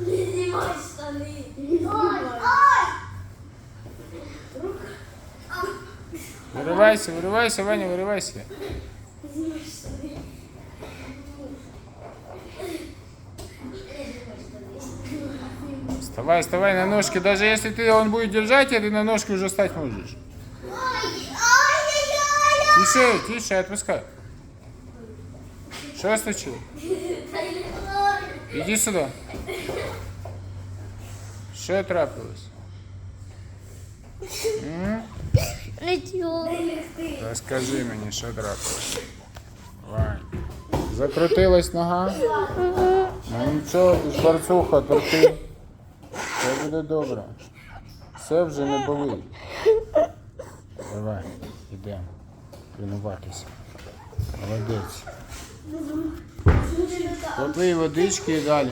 Не знімай штани. Виривайся, виривайся, Ваня, виривайся. Знімай штани. Вставай, вставай на ножки. Даже если ты он будет держать, тебя, ты на ножки уже встать можешь. Тише, тише, отпускай. Что случилось? Иди сюда. Що трапилось? М? Розкажи мені, що трапилось. Закрутилась нога? Ну нічого, ти ж барцуха, терпи. Все буде добре. Все вже не болить. Давай, йдемо. Тренуватися. Молодець. Попий водички і далі.